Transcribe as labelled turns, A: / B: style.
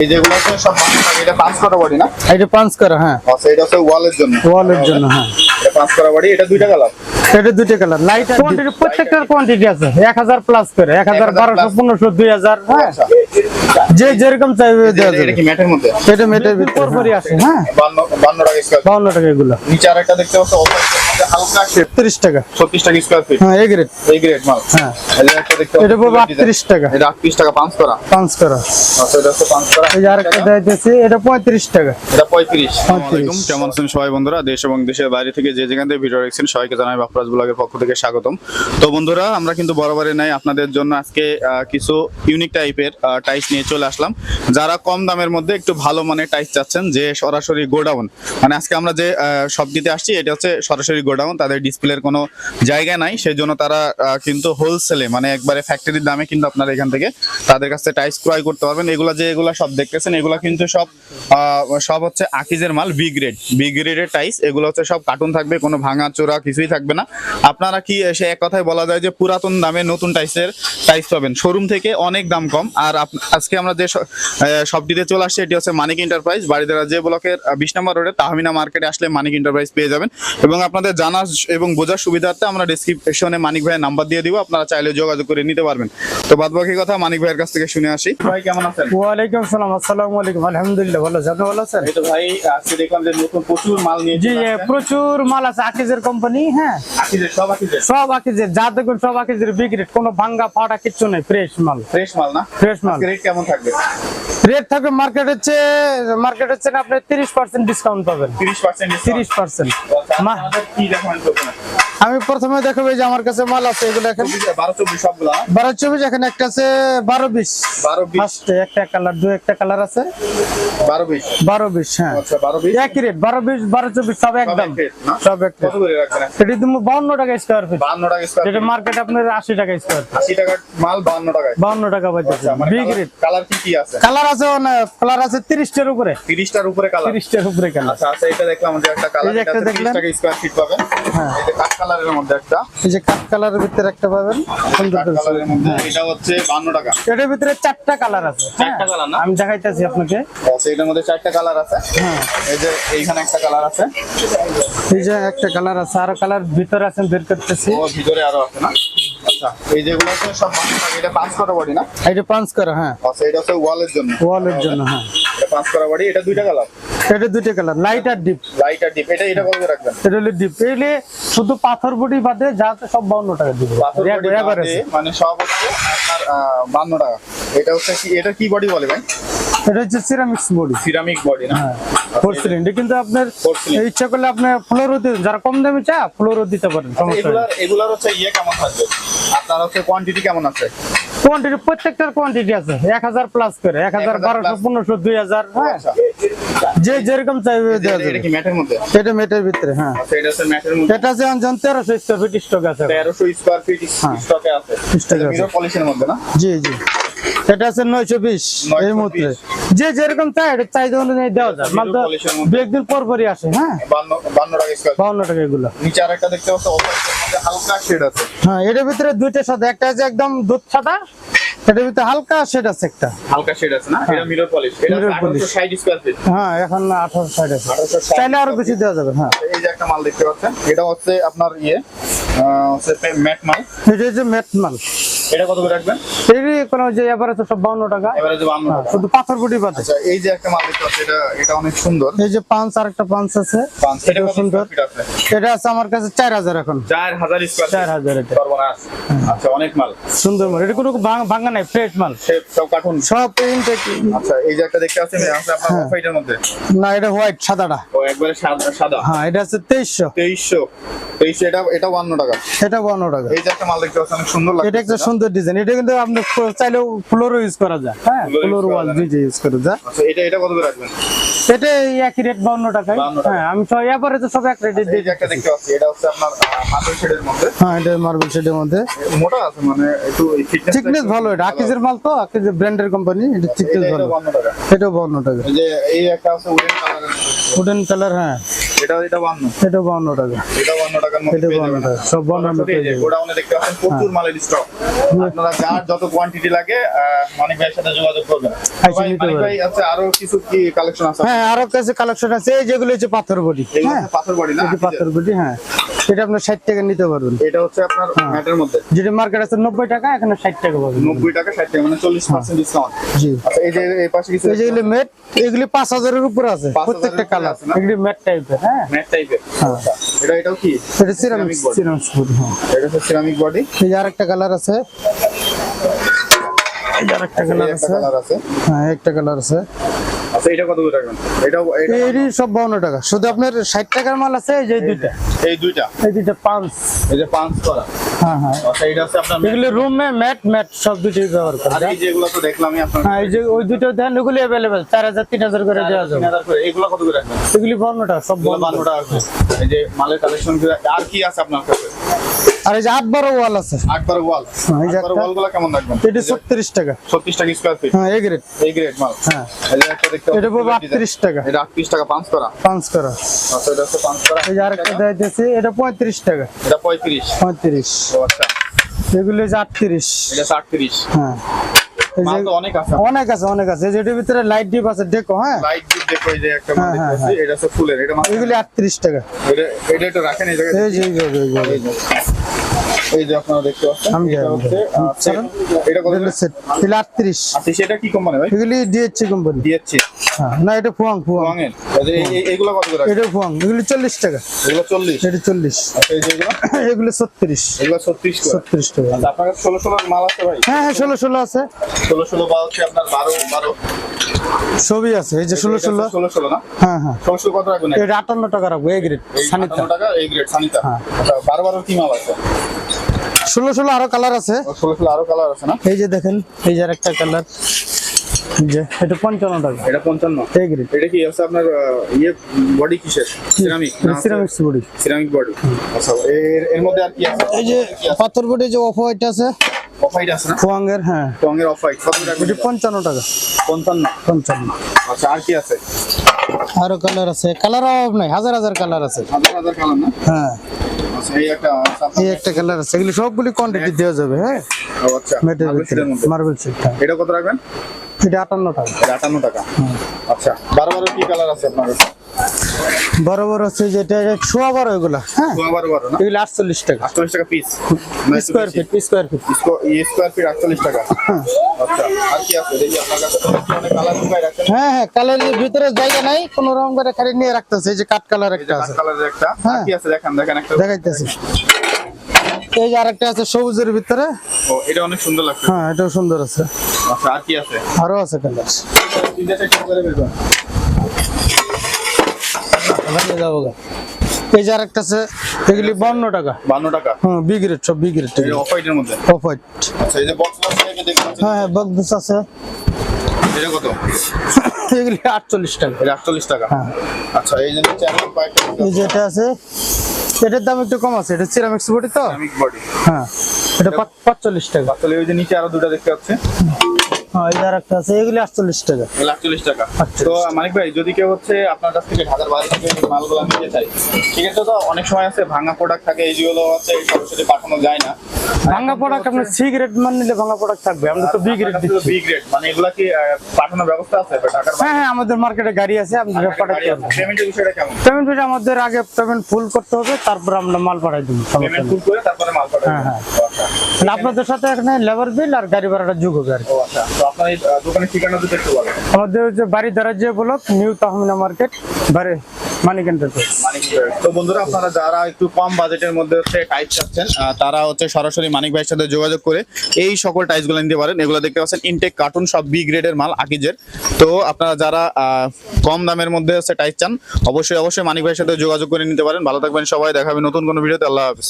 A: এই যেগুলো সব এটা পাঁচ করা বডি না?
B: এটা পাঁচ করা হ্যাঁ।
A: আচ্ছা এটা হচ্ছে ওয়ালের জন্য।
B: ওয়ালের জন্য হ্যাঁ।
A: এটা পাঁচ করা বডি এটা দুইটা কালার
B: এটা দুইটা কালার লাইট আর কোয়ান্টিটি প্রত্যেকটার কোয়ান্টিটি আছে এক হাজার প্লাস করে এক হাজার
A: 1000
B: বারোশো। পনেরোশো দুই হাজার হ্যাঁ।
A: আচ্ছা।
B: যে যেরকম চাইবে দেওয়া
A: এটা কি ম্যাটের মধ্যে?
B: এটা মেটের ভিতরে পরপরই আছে হ্যাঁ।
A: বান্ন বান্ন টাকা স্কোয়ার
B: বাউন্ন টাকা এগুলো।
A: নিচে আরেকটা দেখতে পাচ্ছ অফারের মধ্যে হালকা শেড
B: তিরিশ টাকা।
A: ছত্রিশ টাকা স্কোয়ার ফিট
B: হ্যাঁ
A: গ্রেড মাল।
B: হ্যাঁ।
A: এই একটা দেখতে
B: এটা পড়বে টাকা।
A: এটা আটত্রিশ টাকা পাঁচ করা।
B: পাঁচ করা।
A: আচ্ছা এটা হচ্ছে পাঁচ করা।
B: এই আরেকটা দিতেছি এটা পঁয়ত্রিশ টাকা।
A: এটা। কেমন আছেন সবাই বন্ধুরা? দেশ এবং দেশের বাইরে থেকে যে যেখান থেকে ভিডিও দেখছেন সবাইকে জানাই বাপরাজ ব্লগের পক্ষ থেকে স্বাগতম। তো বন্ধুরা আমরা কিন্তু বরাবরই নাই। আপনাদের জন্য আজকে আহ, কিছু ইউনিক টাইপের টাইস নিয়ে চলে আসলাম। যারা কম দামের মধ্যে একটু ভালো মানের টাইস চাচ্ছেন, যে সরাসরি গোডাউন মানে আজকে আমরা যে সব দিতে আসছি, এটা হচ্ছে সরাসরি গোডাউন, তাদের ডিসপ্লের কোনো জায়গা নাই সেই জন্য তারা কিন্তু হোলসেলে মানে একবারে ফ্যাক্টরির দামে কিন্তু আপনারা এখান থেকে তাদের কাছ টাইস ক্রয় করতে পারবেন। এগুলা যে এগুলা সব দেখতেছেন, এগুলা কিন্তু সব সব হচ্ছে আকিজের মাল বি গ্রেড বি গ্রেডের টাইস এগুলো হচ্ছে সব কার্টুন থাকবে, কোনো ভাঙা চোরা কিছুই থাকবে না। আপনারা কি সে এক কথায় বলা যায় যে পুরাতন দামে নতুন টাইসের টাইস পাবেন? শোরুম থেকে অনেক দাম কম, আর আজকে আমরা যে স- আহ, শপটিতে চলে আসছি। এটি হচ্ছে মানিক এন্টারপ্রাইজ বাড়িদারা যে ব্লকের বিশ নম্বর রোডে তাহমিনা মার্কেটে আসলে মানিক এন্টারপ্রাইজ পেয়ে যাবেন। এবং আপনাদের জানার এবং বোঝার সুবিধার্থে আমরা ডিসক্রিপশনে মানিক ভাইয়ের নাম্বার দিয়ে দিব আপনারা চাইলে যোগাযোগ করে নিতে পারবেন। তো বাদ বাকি কথা মানিক ভাইয়ের কাছ থেকে শুনে আসি। ভাই কেমন আছেন?
B: ওয়ালাইকুম সালাম আসসালামু আলাইকুম। আলহামদুলিল্লাহ ভালো আছি। আপনি ভালো আছেন?
A: এই তো ভাই আজকে দেখলাম যে নতুন প্রচুর মাল নিয়ে
B: জি। প্রচুর মাল আছে আকিজের কোম্পানি হ্যাঁ?
A: আকিজের সব আকিজের?
B: সব আকিজের যা দেখুন সব আকিজের বিক্রি। কোনো ভাঙ্গা ফাটা কিচ্ছু নেই ফ্রেশ মাল।
A: ফ্রেশ মাল না?
B: ফ্রেশ মাল।
A: রেট কেমন থাকবে।
B: রেট থাকবে মার্কেট হচ্ছে মার্কেট হচ্ছে আপনি তিরিশ পার্সেন্ট ডিসকাউন্ট পাবেন।
A: তিরিশ পার্সেন্ট
B: তিরিশ পার্সেন্ট
A: কি দেখান
B: আমি প্রথমে দেখাবো যে আমার কাছে মাল আছে এগুলো এখন।
A: বারো চব্বিশ সবগুলা।
B: বারো চব্বিশ এখানে একটা আছে বারো বিশ।
A: বারো বিশ।
B: একটা কালার দু একটা কালার আছে।
A: বারো বিশ।
B: বারো বিশ হ্যাঁ।
A: আচ্ছা বারো বিশ।
B: একই রেট বারো বিশ বারো চব্বিশ সব একদম? সব এক
A: কত করে রাখবেন
B: এটি তুমি বাউন্ন টাকা স্কোয়ার ফিট
A: টাকা স্কোয়ার
B: যেটা মার্কেট আপনার আশি টাকা স্কোয়ার
A: আশি টাকার মাল
B: বাউন্ন টাকা পাইতেছে বিগ রেট
A: কালার কি কি আছে?
B: কালার আছে কালার আছে তিরিশটার উপরে।
A: তিরিশটার উপরে কালার
B: তিরিশটার উপরে কালার
A: আচ্ছা আচ্ছা এটা দেখলাম যে একটা কালার
B: একটা
A: টাকা স্কোয়ার ফিট পাবেন।
B: হ্যাঁ।
A: কাঠ কালারের মধ্যে একটা।
B: এই যে কাঠ কালারের ভিতরে একটা পাবেন।
A: কালারের মধ্যে এটা হচ্ছে বাহান্ন টাকা।
B: এটার ভিতরে চারটা কালার আছে হ্যাঁ।
A: চারটা colour না?
B: আমি দেখাইতেছি আপনাকে।
A: আচ্ছা এটার মধ্যে চারটা কালার আছে।
B: হ্যাঁ।
A: এই যে এইখানে একটা কালার আছে।
B: এই যে একটা কালার আছে আরও কালার ভিতরে আছে বের করতেছি।
A: ও ভিতরে আরও আছে না? আচ্ছা এই যেগুলো আছে সব টাকা। এটা পাঁচ করা বডি না?
B: এটা পাঁচ করা হ্যাঁ।
A: আচ্ছা এটা হচ্ছে ওয়ালের জন্য।
B: ওয়ালের জন্য হ্যাঁ।
A: এটা পাঁচ করা বডি এটা দুইটা কালার?
B: এটা দুটো কালার লাইট আর ডিপ
A: লাইট আর ডিপ এটা এটা কত রাখবেন?
B: এটা হলো ডিপ এলে শুধু পাথর বডি বাদে যাতে সব বাউন্ন টাকা দিব
A: পাথর বডি মানে সব হচ্ছে আপনার বান্ন টাকা। এটা হচ্ছে কি এটা কি বডি বলে ভাই?
B: এটা হচ্ছে সিরামিক্স বডি
A: সিরামিক বডি না?
B: হ্যাঁ কিন্তু আপনার ইচ্ছা করলে আপনার ফ্লোরও যারা কম দামে চা ফ্লোরও দিতে পারেন নেই
A: এগুলার এগুলার হচ্ছে ইয়ে কেমন থাকবে? আপনার হচ্ছে কোয়ান্টিটি কেমন আছে?
B: কোয়ান্টিটি প্রত্যেকটার কোয়ান্টিটি আছে। এক হাজার প্লাস করে। এক হাজার
A: 1000
B: বারোশো
A: plus।
B: পনেরোশো দুই হাজার হ্যাঁ।
A: আচ্ছা।
B: যে যেরকম চাইবে দেওয়া
A: এটা-
B: যাবে। মেটের ভিতরে হ্যাঁ।
A: আচ্ছা এটা
B: আছে অঞ্জন তেরোশো স্কোয়ার ফিট স্টক আছে।
A: তেরোশো স্কোয়ার ফিট। স্টকে আছে।
B: Stock আছে।
A: মিরর পলিশের মধ্যে না?
B: জি জি। এটা আছে নয়শো বিশ এই মুহূর্তে। যে যেরকম চাই এটা চাহিদা অনুযায়ী দেওয়া যায় মাল। দু একদিন পর পরই আসে হ্যাঁ?
A: বান্ন বান্ন টাকা স্কোয়ার
B: বাউন্ন টাকা এগুলো।
A: নিচে আরেকটা দেখতে পাচ্ছ হালকা শেড আছে।
B: হ্যাঁ এটার ভিতরে দুইটা সাদা একটা আছে একদম দুধ সাদা এটার ভিতরে হালকা শেড আছে একটা।
A: হালকা শেড আছে না? এটা মিরর পলিশ এটা
B: Mirror polish।
A: আঠারোশো ষাট স্কোয়ার ফিট
B: হ্যাঁ এখন আঠারো সাইড আছে।
A: 1860
B: চাইলে আরও বেশি দেওয়া যাবে হ্যাঁ।
A: এই যে একটা মাল দেখতে পাচ্ছেন এটা হচ্ছে আপনার ইয়ে হচ্ছে ম্যাট মাল।
B: এটা হচ্ছে ম্যাট মাল।
A: এটা কত করে রাখবেন?
B: এরই কোনো যে এবারে তো টাকা। হ্যাঁ,
A: টাকা।
B: শুধু পাথর
A: আচ্ছা এই যে একটা মাল দেখতে এটা এটা অনেক সুন্দর।
B: এই যে পাঁচ আর একটা পাঁচ আছে।
A: পাঁচ। এটা
B: সুন্দর। এটা আছে আমার কাছে চার হাজার এখন।
A: চার হাজার স্কোয়ার
B: এটা।
A: আচ্ছা অনেক মাল।
B: সুন্দর মাল। এটা কোনো ভাঙা নাই ফ্রেশ মাল।
A: সব কার্টুন?
B: সব ইনটেক
A: আচ্ছা এই যে একটা দেখতে পাচ্ছেন আছে আপনার। হোয়াইটের মধ্যে।
B: না এটা হোয়াইট সাদাটা।
A: ও একবারে সাদা সাদা।
B: হ্যাঁ এটা আছে তেইশশো।
A: তেইশশো। তেইশশো এটা এটা বান্ন টাকা।
B: এটা বান্ন টাকা।
A: এই যে একটা মাল দেখতে অনেক সুন্দর লাগে
B: এটা একটা সুন্দর ডিজাইন এটা কিন্তু আপনি চাইলেও ইউজ করা যায়। হ্যাঁ
A: Floor
B: ফ্লোর ওয়াল
A: যায়।
B: ইউজ করা যায়।
A: আচ্ছা এটা এটা কত করে রাখবেন?
B: এটা একই রেট বাউন্ন টাকায়।
A: 52 টাকা।
B: হ্যাঁ আমি সব এবারে তো সব এক রেটে
A: এই একটা দেখতে পাচ্ছি এটা হচ্ছে আপনার মার্বেল শেডের মধ্যে।
B: হ্যাঁ এটা মার্বেল শেডের মধ্যে।
A: মোটা আছে মানে একটু ফিটনেস
B: থিকনেস ভালো এটা আকিজের মাল তো আকিজের ব্র্যান্ডের কোম্পানি এটা থিকনেস ভালো।
A: টাকা।
B: এটাও টাকা।
A: এই যে এই একটা আছে উডেন কালারের
B: উডেন কালার হ্যাঁ।
A: এটা এটা বান্ন।
B: এটা বাউন্ন টাকা।
A: এটা বান্ন টাকার মধ্যে
B: এটা
A: পেয়ে
B: বাউন্ন
A: যাবেন।
B: টাকা সব বাউন্ন
A: সরাসরি এই গোডাউনে দেখতে পাচ্ছেন প্রচুর মালের স্টক আপনারা যার যত কোয়ান্টিটি লাগে মানিক ভাইয়ের সাথে যোগাযোগ করবেন।
B: আচ্ছা,
A: ভাই, মানিক ভাই আছে আরও কিছু কি কালেকশন আছে?
B: হ্যাঁ আরও কাছে কালেকশন আছে এই যেগুলো হচ্ছে পাথর বডি। হ্যাঁ।
A: পাথর বাড়ি না?
B: পাথর বডি হ্যাঁ। এটা আপনার ষাট টাকা নিতে পারবেন।
A: এটা হচ্ছে আপনার ম্যাটের মধ্যে।
B: যেটা মার্কেট আছে নব্বই টাকা এখানে ষাট টাকা পাবেন।
A: নব্বই টাকা ষাট টাকা মানে চল্লিশ পার্সেন্ট ডিসকাউন্ট
B: জি।
A: আচ্ছা এই যে এই পাশে কিছু
B: এই যেগুলি মেট এগুলি পাঁচ হাজারের উপরে আছে
A: 5,000
B: প্রত্যেকটা কালার
A: আছে?
B: এগুলি মেট টাইপের হ্যাঁ।
A: ম্যাট টাইপের
B: হ্যাঁ।
A: এটা এটাও কি?
B: এটা সিরামিক সিরামিক বডি হ্যাঁ।
A: এটা হচ্ছে সিরামিক বডি
B: এই যে আরেকটা কালার আছে। এই যে আরেকটা কালার আছে। হ্যাঁ একটা কালার আছে।
A: আচ্ছা এটা কত করে এটা
B: এরই সব বাউন্ন টাকা। শুধু আপনার ষাট টাকার মাল আছে এই যে দুইটা।
A: এই দুইটা।
B: এই দুইটা পাঁচ।
A: এই যে পাঁচ করা।
B: হ্যাঁ হ্যাঁ।
A: আচ্ছা এটা আপনার
B: এগুলি রুমে ম্যাট ম্যাট সব দুটোই ব্যবহার করে
A: আর এই যেগুলো তো দেখলামই আপনার
B: হ্যাঁ এই যে ওই দুটো দেন ওগুলি হাজার তিন হাজার করে দেওয়া যাবে।
A: করে। এগুলো কত করে রাখবেন?
B: এগুলি টাকা সব
A: এগুলো
B: বাউন্ন
A: বান্ন টাকা এই যে মালের কালেকশন আর কি আছে আপনার কাছে?
B: আর এই যে আট বারো ওয়াল আছে।
A: আটবার ওয়াল।
B: হ্যাঁ, এই যে
A: ওয়ালগুলো কেমন রাখবেন
B: এটা ছত্রিশ টাকা।
A: ছত্রিশ টাকা স্কোয়ার ফিট
B: হ্যাঁ এই গ্রেড
A: এই গ্রেড মাল।
B: হ্যাঁ। এটা
A: design।
B: আটত্রিশ টাকা।
A: এটা আটত্রিশ টাকা পাঁচ করা।
B: পাঁচ করা।
A: আচ্ছা এটা হচ্ছে পাঁচ করা।
B: এই যে আরেকটা দিতেছি এটা পঁয়ত্রিশ টাকা।
A: এটা পঁয়ত্রিশ।
B: পঁয়ত্রিশ।
A: ও আচ্ছা।
B: এগুলো যে আটত্রিশ।
A: এটা আটত্রিশ।
B: হ্যাঁ।
A: তো অনেক আছে।
B: অনেক আছে অনেক যে ভিতরে লাইট ডিপ আছে দেখো হ্যাঁ?
A: লাইট ডিপ দেখো এই যে একটা মাল
B: হ্যাঁ, হ্যাঁ,
A: এটা হচ্ছে ফুলের এটা
B: এগুলি আটত্রিশ টাকা।
A: এটা এটা রাখেন এই জায়গায়
B: এই যে এই যে, যে,
A: আপনারা দেখতে পাচ্ছেন এটা হচ্ছে এটা কত
B: সেট
A: আচ্ছা কি কোম্পানি ভাই?
B: এগুলি ডিএচসি কোম্পানি হ্যাঁ না এটা ফুয়াং ফুয়াং।
A: এই- কত করে
B: এটা ফুয়াং এগুলি চল্লিশ টাকা।
A: এগুলো চল্লিশ?
B: এটা চল্লিশ।
A: আচ্ছা এই যে এগুলো?
B: এগুলো ছত্রিশ।
A: এগুলো ছত্রিশ করে।
B: ছত্রিশ টাকা।
A: আচ্ছা আপনার কাছে ষোলো ষোলো মাল আছে ভাই?
B: হ্যাঁ হ্যাঁ ষোলো ষোলো আছে।
A: ষোলো ষোলো বা হচ্ছে আপনার বারো বারো।
B: সবই আছে এই যে ষোলো ষোলো।
A: ষোলো ষোলো না?
B: হ্যাঁ হ্যাঁ।
A: ষোলো ষোলো কত রাখবেন?
B: এটা আটান্ন টাকা রাখব এই গ্রেড সানিতা।
A: 58 টাকা এই গ্রেড সানিতা।
B: হ্যাঁ।
A: আচ্ছা বারো বারো কি মাল আছে?
B: ষোলো ষোলো আরও কালার আছে।
A: ষোলো ষোলো আরও কালার আছে না?
B: এই যে দেখেন এই যে একটা কালার যে এটা পঞ্চান্ন টাকা।
A: এটা পঞ্চান্ন?
B: এই গ্রেড
A: এটা কি আছে আপনার ইয়ে বডি কিসের? Ceramic
B: ceramics body
A: ceramic body আচ্ছা এর এর মধ্যে আর কি আছে?
B: এই যে পাথর বডি যে অফ হোয়াইট আছে
A: অফ হোয়াইট আছে না?
B: ফুয়াং এর হ্যাঁ।
A: রঙের অফ হোয়াইট কত টাকা
B: এটা পঞ্চান্ন টাকা।
A: পঞ্চান্ন।
B: পঞ্চান্ন।
A: আচ্ছা আর কি আছে?
B: আরও কালার আছে। কালার অভাব নাই হাজার হাজার কালার আছে।
A: হাজার হাজার কালার না?
B: হ্যাঁ।
A: আচ্ছা এই একটা
B: এই একটা কালার আছে। এগুলি সবগুলি কোয়ান্টিটি দেওয়া যাবে হ্যাঁ?
A: আচ্ছা মার্বেল।
B: মার্বেল সেট হ্যাঁ।
A: এটা কত রাখবেন?
B: এটা আটান্ন টাকা।
A: আটান্ন টাকা। আচ্ছা বারো বারো কি কালার আছে আপনার?
B: বড় বড় যেটা ছোয়া বড় এগুলা হ্যাঁ?
A: না?
B: এগুলো আটচল্লিশ টাকা।
A: আটচল্লিশ টাকা piece
B: square feet square feet
A: square feet আটচল্লিশ টাকা। আচ্ছা আর কি আছে? দেখি আপনার কাছে অনেক কালার ঢুকাই রাখছেন
B: হ্যাঁ হ্যাঁ কালারের ভিতরে জায়গা নাই কোন রকম করে খালি নিয়ে রাখতেছে এই যে কালার একটা আছে।
A: কালারের একটা। আর
B: হ্যাঁ।
A: কি আছে? দেখেন দেখেন একটা।
B: দেখাইতেছি। এই যে আরেকটা আছে সবুজের ভিতরে।
A: ও এটা অনেক সুন্দর লাগছে।
B: হ্যাঁ এটাও সুন্দর আছে।
A: আচ্ছা আর কি আছে?
B: আরও আছে কালার
A: তিনটা চারটা করে বের করুন।
B: নিয়ে যাব গা। এই যে আরেকটা আছে এগুলি বান্ন টাকা।
A: বান্ন টাকা?
B: হ্যাঁ বিগ রেট সব বিগ রেট
A: এই অফ হোয়াইটের মধ্যে?
B: অফ হোয়াইট
A: আচ্ছা এই যে বক্স বক্স টাইপের দেখতে পাচ্ছেন?
B: হ্যাঁ হ্যাঁ বকবুস আছে।
A: এটা কত?
B: এগুলি আটচল্লিশ টাকা।
A: এটা আটচল্লিশ টাকা।
B: হ্যাঁ।
A: আচ্ছা এই যে নিচে আরও কয়েকটা
B: এই যে এটা আছে এটার দাম একটু কম আছে এটা সিরামিক্স বডি তো?
A: সিরামিক বডি
B: হ্যাঁ এটা পাঁচ- পাঁচচল্লিশ টাকা।
A: আসলে ওই যে নিচে আরও দুটো দেখতে পাচ্ছে।
B: হ্যাঁ এই যে আরেকটা আছে এগুলি আটচল্লিশ টাকা।
A: এগুলো আটচল্লিশ টাকা। তো মানিক ভাই যদি কেউ হচ্ছে আপনার কাছ থেকে ঢাকার বাইরে থেকে মালগুলো নিতে চাই সেক্ষেত্রে তো অনেক সময় আছে ভাঙা প্রোডাক্ট থাকে এইগুলো আছে সরাসরি পাঠানো যায় না।
B: ভাঙা প্রোডাক্ট আপনি সি গ্রেড মান নিলে ভাঙা প্রোডাক্ট থাকবে। আমরা তো বি গ্রেড দিচ্ছি।
A: বি গ্রেড মানে এগুলা কি পাঠানোর ব্যবস্থা আছে? ঢাকার
B: হ্যাঁ হ্যাঁ আমাদের মার্কেটে গাড়ি আছে আপনি পাঠাতে পারবেন
A: পেমেন্টের বিষয়টা কেমন?
B: পেমেন্ট ফিটা আমাদের আগে পেমেন্ট ফুল করতে হবে তারপর আমরা মাল পাঠাই দেবো।
A: পেমেন্ট ফুল করে তারপরে মাল পাঠাবেন
B: হ্যাঁ, হ্যাঁ।
A: আচ্ছা।
B: আপনাদের সাথে এখানে লেবার বিল আর গাড়ি ভাড়াটা যোগ হবে আর কি।
A: আচ্ছা। তো আপনার দোকানের ঠিকানা দুটো একটু বলেন।
B: আমাদের যে বাড়ি দ্বারা যে ব্লক নিউ তাহমিনা মার্কেট বাড়ি
A: হচ্ছে সরাসরি মানিক ভাইয়ের সাথে যোগাযোগ করে এই সকল নিতে পারেন। এগুলো দেখতে পাচ্ছেন ইনটেক কার্টুন সব বি মাল, আকিজের। তো আপনারা যারা কম দামের মধ্যে হচ্ছে চান, অবশ্যই অবশ্যই মানিক ভাইয়ের সাথে যোগাযোগ করে নিতে পারেন। ভালো থাকবেন সবাই দেখাবেন নতুন কোনো ভিডিওতে। আল্লাহ হাফিজ।